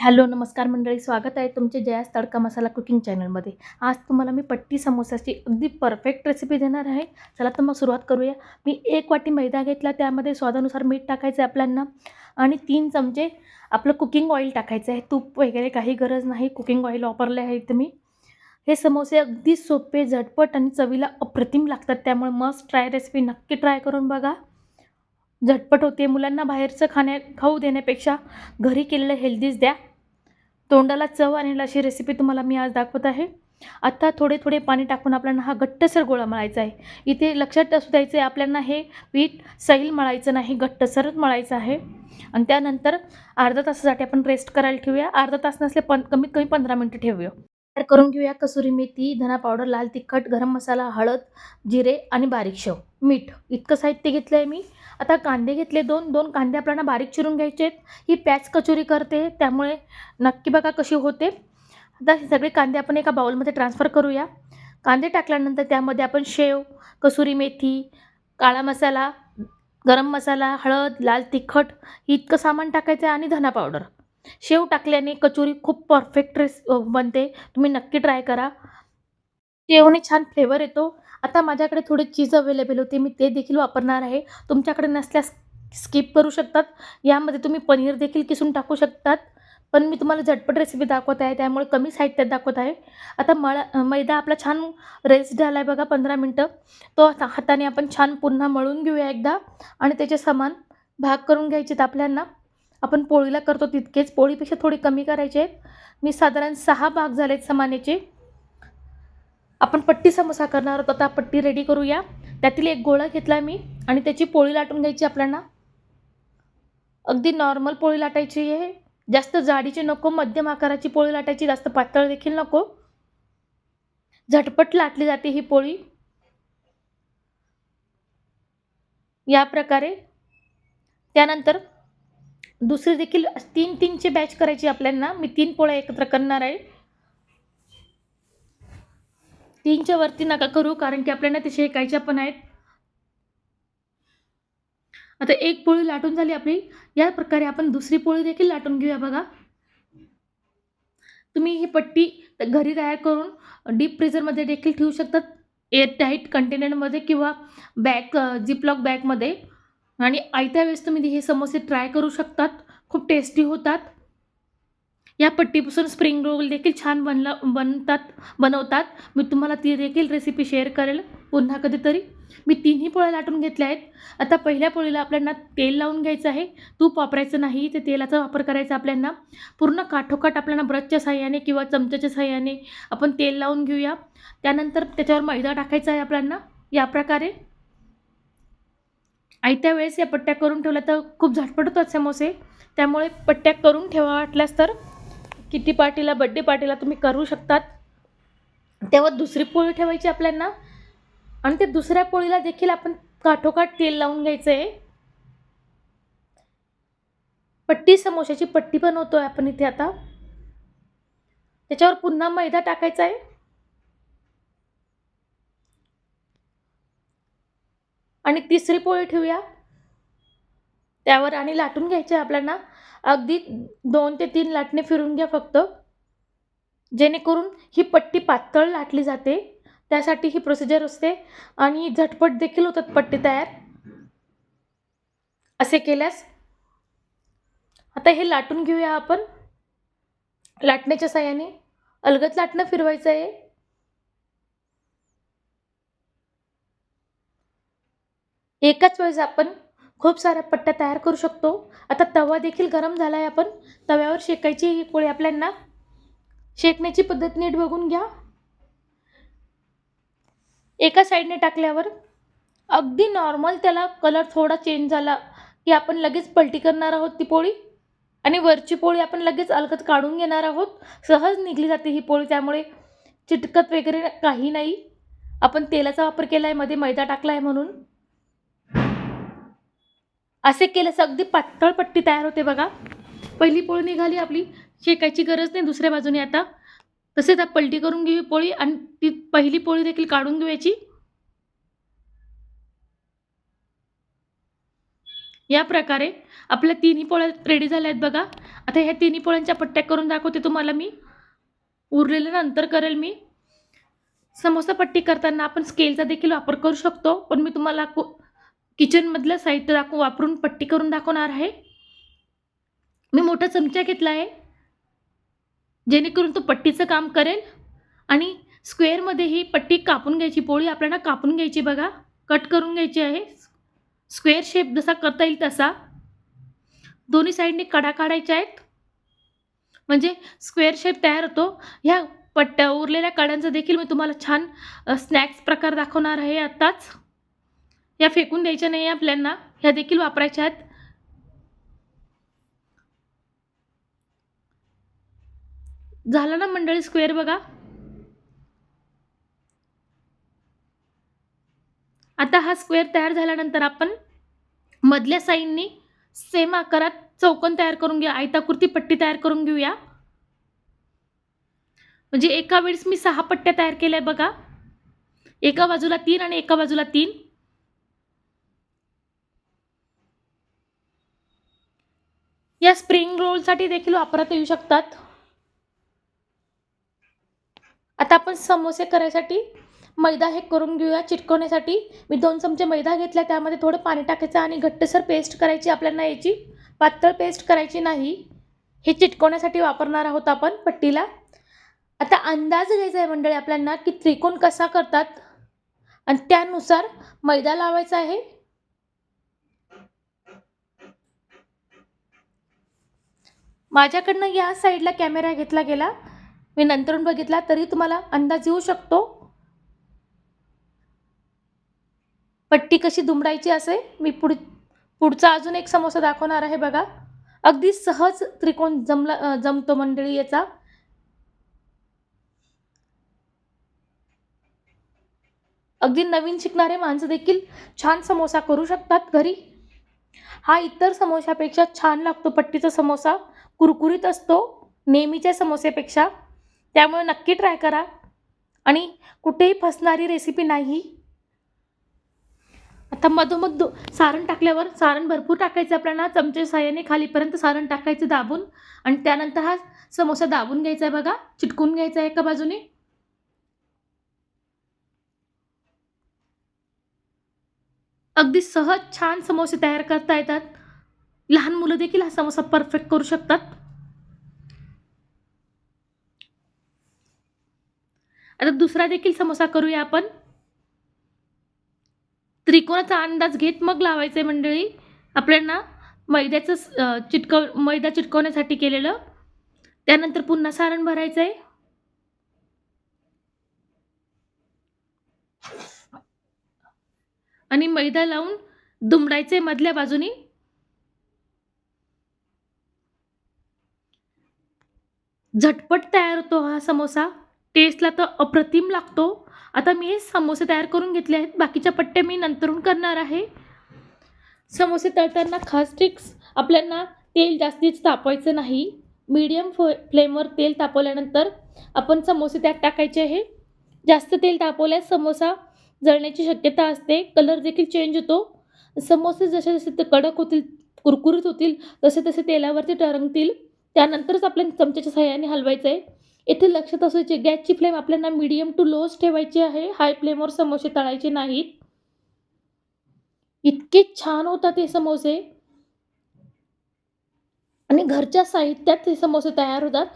Hello नमस्कार मंडळी स्वागत आहे तुमचे जयास तडका मसाला कुकिंग चॅनलमध्ये आज तुम्हाला मी पट्टी समोसाची अगदी परफेक्ट रेसिपी देणार आहे. चला तर मग सुरुवात करूया. मी एक वाटी मैदा घेतला त्यामध्ये स्वादानुसार मीठ टाकायचं आहे आपल्यांना आणि तीन चमचे आपलं कुकिंग ऑइल टाकायचं आहे. तूप वगैरे काही गरज नाही कुकिंग ऑइल वापरले आहे इथं मी. हे समोसे अगदी सोपे झटपट आणि चवीला अप्रतिम लागतात. त्यामुळे मस्त ट्राय रेसिपी नक्की ट्राय करून बघा. झटपट होते मुलांना बाहेरचं खाण्या खाऊ देण्यापेक्षा घरी केलेलं हेल्दीच द्या. तोंडाला चव आणेल अशी रेसिपी तुम्हाला मी आज दाखवत आहे. आत्ता थोडे थोडे पाणी टाकून आपल्याला हा घट्टसर गोळा मळायचा आहे. इथे लक्षात असू द्यायचं आहे आपल्याला हे पीठ सैल मळायचं नाही घट्टसरच मळायचं आहे. आणि त्यानंतर अर्धा तासासाठी आपण रेस्ट करायला ठेवूया. अर्धा तास नसले पण कमीत कमी पंधरा मिनटं ठेवूया. करून घेऊया. कसुरी मेथी धना पावडर लाल तिखट गरम मसाला हळद जिरे आणि बारीक शेव. मीठ. इतकं साहित्य घेतलं आहे मी. आता कांदे घेतले दोन. दोन कांदे आपल्याला बारीक चिरून घ्यायचे आहेत. ही पॅच कचोरी करते. त्यामुळे नक्की बघा कशी होते. आता हे सगळे कांदे आपण एका बाउलमध्ये ट्रान्सफर करूया. कांदे टाकल्यानंतर त्यामध्ये आपण शेव कसुरी मेथी काळा मसाला गरम मसाला हळद लाल तिखट इतकं सामान टाकायचं आहे आणि धना पावडर. शेव टाकल्याने कचोरी खूप परफेक्ट रेस बनते. तुम्ही नक्की ट्राय करा. शेवने छान फ्लेवर येतो. आता माझ्याकडे थोडे चीज अवेलेबल होते. मी ते देखील वापरणार आहे. तुमच्याकडे नसल्यास स्किप करू शकतात. यामध्ये तुम्ही पनीर देखील किसून टाकू शकतात. पण मी तुम्हाला झटपट रेसिपी दाखवत आहे. त्यामुळे कमी साहित्यात दाखवत आहे. आता मळा मैदा आपला छान रेस्ट झाला आहे बघा पंधरा मिनटं. तो हाताने आपण छान पुन्हा मळून घेऊया एकदा. आणि त्याचे समान भाग करून घ्यायचे आपल्यांना. आपण पोळीला करतो तितकेच पोळीपेक्षा थोडी कमी करायचे. आहेत मी साधारण सहा भाग झाले आहेत समानेचे आपण पट्टी समोसा करणार आहोत. आता पट्टी रेडी करूया. त्यातील एक गोळा घेतला मी आणि त्याची पोळी लाटून घ्यायची आपल्याला. अगदी नॉर्मल पोळी लाटायची आहे. जास्त जाडीची नको मध्यम आकाराची पोळी लाटायची जास्त पातळ देखील नको. झटपट लाटली जाते ही पोळी. या प्रकारे. त्यानंतर दुसरी देखील तीन तीनचे बॅच करायची आपल्याला मी तीन पोळ्या एकत्र करणार आहे. तीनच्या वरती नका करू कारण की आपल्याला ते शेकायच्या पण आहेत. आता एक पोळी लाटून झाली आपली. या प्रकारे आपण दुसरी पोळी देखील लाटून घेऊया बघा. तुम्ही ही पट्टी घरी तयार करून डीप फ्रीजरमध्ये देखील ठेवू शकतात. एअर टाईट कंटेनरमध्ये किंवा बॅग जिपलॉक बॅगमध्ये आणि आयत्या वेळेस तुम्ही हे समोसे ट्राय करू शकतात. खूप टेस्टी होतात. या पट्टीपासून स्प्रिंग रोल देखील छान बनला बनतात बनवतात. मी तुम्हाला ती देखील रेसिपी शेअर करेल पुन्हा कधीतरी. मी तिन्ही पोळ्या लाटून घेतल्या आहेत. आता पहिल्या पोळीला आपल्याला तेल लावून घ्यायचं आहे. तूप वापरायचं नाही. ते तेलाचा वापर करायचा आपल्याला. पूर्ण काठोकाठ आपल्याला ब्रशच्या साह्याने किंवा चमच्याच्या साह्याने आपण तेल लावून घेऊया. त्यानंतर त्याच्यावर मैदा टाकायचा आहे आपल्याला. या प्रकारे. आयत्या वेळेस या पट्ट्या करून ठेवल्या तर खूप झटपट होतात समोसे. त्यामुळे पट्ट्या करून ठेवा वाटल्यास तर. किती पार्टीला बड्डे पार्टीला तुम्ही करू शकतात. तेव्हा दुसरी पोळी ठेवायची आपल्यांना आणि ते दुसऱ्या पोळीला देखील आपण काठोकाठ तेल लावून घ्यायचं आहे. पट्टी समोशाची पट्टी बनवतो आहे आपण इथे आता. त्याच्यावर पुन्हा मैदा टाकायचा आहे. आणि तिसरी पोळी ठेवूया. त्यावर आणि लाटून घ्यायचे आपल्याला. अगदी दोन ते तीन लाटणे फिरून घ्या फक्त. जेणेकरून ही पट्टी पातळ लाटली जाते. त्यासाठी ही प्रोसिजर असते. आणि झटपट देखील होतात पट्टी तयार. असे केल्यास. आता हे लाटून घेऊया आपण. लाटण्याच्या साह्याने. अलगद लाटणं फिरवायचं आहे. एकाच वेळेस आपण खूप साऱ्या पट्ट्या तयार करू शकतो. आता तवा देखील गरम झाला आहे आपण. तव्यावर शेकायची ही पोळी आपल्यांना शेकण्याची पद्धत नीट बघून घ्या. एका साईडने टाकल्यावर अगदी नॉर्मल त्याला कलर थोडा चेंज झाला की आपण लगेच पलटी करणार आहोत ती पोळी आणि वरची पोळी आपण लगेच अलगद काढून घेणार आहोत. सहज निघली जाते ही पोळी त्यामुळे चिटकत वगैरे काही नाही. आपण तेलाचा वापर केला आहे मध्ये मैदा टाकला आहे म्हणून. असे केल्यास अगदी पातळ पट्टी तयार होते बघा. पहिली पोळी निघाली आपली शेकायची गरज नाही दुसऱ्या बाजूने आता. तसेच पलटी करून घेऊ पोळी आणि ती पहिली पोळी देखील काढून घेऊयाची या प्रकारे आपल्या तिन्ही पोळ्या रेडी झाल्या आहेत बघा. आता ह्या तिन्ही पोळ्यांच्या पट्ट्या करून दाखवते तुम्हाला मी. उरलेलं नंतर करेल मी. समोसा पट्टी करताना आपण स्केलचा देखील वापर करू शकतो पण मी तुम्हाला को किचनमधलं साहित्य दाखव वापरून पट्टी करून दाखवणार आहे. मी मोठा चमचा घेतला आहे. जेणेकरून तो पट्टीचं काम करेल आणि स्क्वेअरमध्ये ही पट्टी कापून घ्यायची पोळी आपल्याला कापून घ्यायची बघा. कट करून घ्यायची आहे. स्क्वेअर शेप जसा करता येईल तसा. दोन्ही साईडने कडा काढायच्या आहेत. म्हणजे स्क्वेअर शेप तयार होतो. ह्या पट्ट्या उरलेल्या कड्यांचा देखील मी तुम्हाला छान स्नॅक्स प्रकार दाखवणार आहे आत्ताच या फेकून द्यायच्या नाही आपल्यांना. ह्या देखील वापरायच्या आहेत. झालं ना मंडळी स्क्वेअर बघा. आता हा स्क्वेअर तयार झाल्यानंतर आपण मधल्या साईडनी सेम आकारात चौकोन तयार करून घ्या आयताकृती पट्टी तयार करून घेऊया. म्हणजे एका वेळेस मी सहा पट्ट्या तयार केल्या बघा. एका बाजूला तीन आणि एका बाजूला तीन. या स्प्रिंग रोलसाठी देखील वापरता येऊ शकतात. आता आपण समोसे करायसाठी मैदा हे करून घेऊया चिटकवण्यासाठी मी दोन चमचे मैदा घेतला त्यामध्ये थोडं पाणी टाकायचं आणि घट्टसर पेस्ट करायची आपल्याला याची. पातळ पेस्ट करायची नाही. हे चिटकवण्यासाठी वापरणार आहोत आपण पट्टीला. आता अंदाज घ्यायचा आहे मंडळी आपल्याला की त्रिकोण कसा करतात. आणि त्यानुसार मैदा लावायचा आहे. माझ्याकडनं या साईडला कॅमेरा घेतला गेला. मी नंतरून बघितला तरी तुम्हाला अंदाज येऊ शकतो. पट्टी कशी दुमडायची असे मी पुढ पुढचा अजून एक समोसा दाखवणार आहे बघा. अगदी सहज त्रिकोण जमला जमतो मंडळी याचा. अगदी नवीन शिकणारे माणसं देखील छान समोसा करू शकतात घरी. हा इतर समोशापेक्षा छान लागतो पट्टीचा समोसा. कुरकुरीत असतो नेहमीच्या समोसेपेक्षा. त्यामुळे नक्की ट्राय करा. आणि कुठेही फसणारी रेसिपी नाही. आता मधोमध दो सारण टाकल्यावर सारण भरपूर टाकायचं आपल्याला. चमचे साह्याने खालीपर्यंत सारण टाकायचं दाबून. आणि त्यानंतर हा समोसा दाबून घ्यायचा आहे बघा. चिटकून घ्यायचा आहे एका बाजूने. अगदी सहज छान समोसे तयार करता येतात. लहान मुलं देखील हा समोसा परफेक्ट करू शकतात. आता दुसरा देखील समोसा करूया आपण. त्रिकोणाचा अंदाज घेत मग लावायचं आहे मंडळी. आपल्याला मैद्याचं चिटकव मैदा चिटकवण्यासाठी केलेलं. त्यानंतर पुन्हा सारण भरायचं आहे आणि मैदा लावून दुमडायचे मधल्या बाजूनी. झटपट तयार होतो हा समोसा. टेस्टला तर अप्रतिम लागतो. आता मी हे समोसे तयार करून घेतले आहेत. बाकीच्या पट्ट्या मी नंतरून करणार आहे. समोसे तळताना खास ट्रिक्स आपल्याला तेल जास्तीच तापवायचं नाही. मीडियम फ फ्लेमवर तेल तापवल्यानंतर आपण समोसे त्यात टाकायचे आहे. जास्त तेल तापवल्यास समोसा जळण्याची शक्यता असते. कलर देखील चेंज होतो. समोसे जसे जसे ते कडक होतील कुरकुरीत होतील तसे तसे तेलावरती तरंगतील त्यानंतरच आपल्याला चमच्याच्या सहाय्याने हलवायचं आहे येथे लक्षात असायचे गॅसची फ्लेम आपल्याला मीडियम टू लोच ठेवायची आहे. हाय फ्लेमवर समोसे तळायचे नाहीत. इतके छान होतात हे समोसे. आणि घरच्या साहित्यात हे समोसे तयार होतात.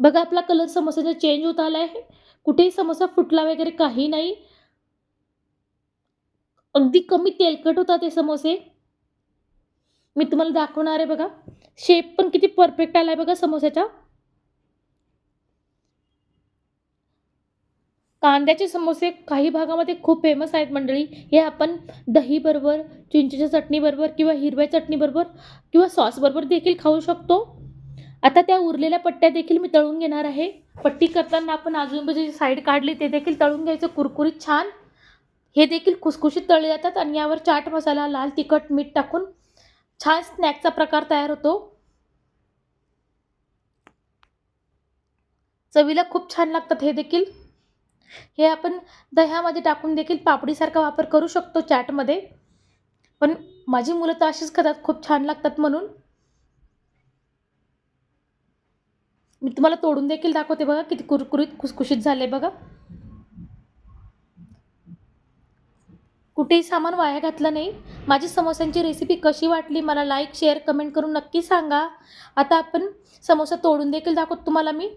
बघा आपला कलर समोस्याचा चेंज होत आला आहे कुठेही समोसा फुटला वगैरे काही नाही. अगदी कमी तेलकट होतात हे समोसे. मी तुम्हाला दाखवणार आहे बघा. शेप पण किती परफेक्ट आला आहे बघा समोस्याचा कांद्याचे समोसे काही भागामध्ये खूप फेमस आहेत मंडळी. हे आपण दहीबरोबर चिंचेच्या चटणीबरोबर किंवा हिरव्या चटणीबरोबर किंवा सॉसबरोबर देखील खाऊ शकतो. आता त्या उरलेल्या पट्ट्या देखील मी तळून घेणार आहे. पट्टी करताना आपण आजूबाजूची साईड काढली ते देखील तळून घ्यायचं. कुरकुरीत छान. हे देखील खुसखुशीत तळले जातात आणि यावर चाट मसाला लाल तिखट मीठ टाकून छान स्नॅकचा प्रकार तयार होतो. चवीला खूप छान लागतात हे देखील. हे आपण दह्यामध्ये टाकून देखील पापडीसारखा वापर करू शकतो चॅटमध्ये. पण माझी मुलं तर अशीच खातात खूप छान लागतात म्हणून. मी तुम्हाला तोडून देखील दाखवते बघा किती कुरकुरीत खुसखुशीत झाले बघा. कुठेही सामान वाया घातलं नाही. माझी समोस्यांची रेसिपी कशी वाटली मला लाईक शेअर कमेंट करून नक्की सांगा. आता आपण समोसा तोडून देखील दाखवतो तुम्हाला मी.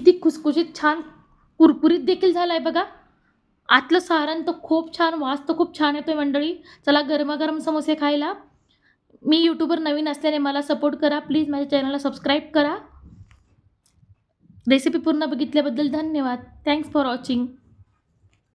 किती खुसखुशीत छान कुरकुरीत देखील झाला आहे बघा. आतलं सारण तर खूप छान वास तर खूप छान येतो आहे मंडळी. चला गरमागरम समोसे खायला. मी यूट्यूबवर नवीन असल्याने मला सपोर्ट करा. प्लीज माझ्या चॅनलला सबस्क्राईब करा. रेसिपी पूर्ण बघितल्याबद्दल धन्यवाद. Thanks for watching